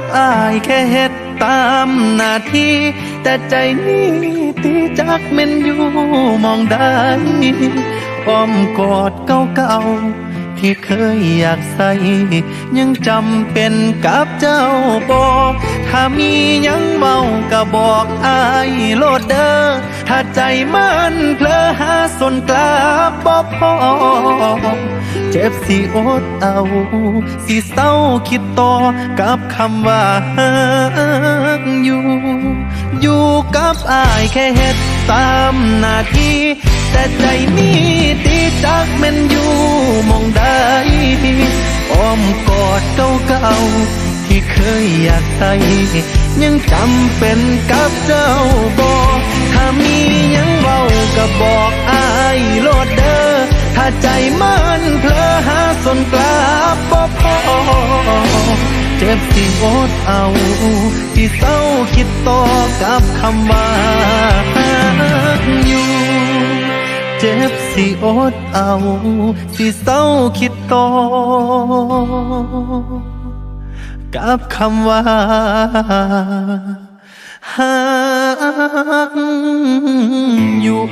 กับอายแค่เฮ็ดตามหน้าที่ แต่ใจนี้ตีจักเม่นอยู่มองได้อ้อมกอดเก่าๆที่เคยอยากใส่ ยังจำเป็นกับเจ้าบอก ถ้ามียังเมาก็บอกอายโลดเด้อถ้าใจมันเพลอหาสนกลับบอพอเจ็บสิอดเอาสิเศร้าคิดต่อกับคำว่าฮักอยู่ อยู่กับอายแค่เฮ็ดตามหน้าที่ แต่ใจนี้ตีจักแมันอยู่มองใดอ้อมกอดเก่าๆ ที่เคยอยากใส่ยังจำเป็นกับเจ้าบอกถ้ามียังเบาก็บอกอายโลดเด้อถ้าใจมันเพลอหาสนกลับบ่พอเจ็บสิอดเอาที่เศร้าคิดต่อกับคำว่าอยู่เจ็บสิอดเอาที่เศร้าคิดต่อ กับคำว่าหักอยู่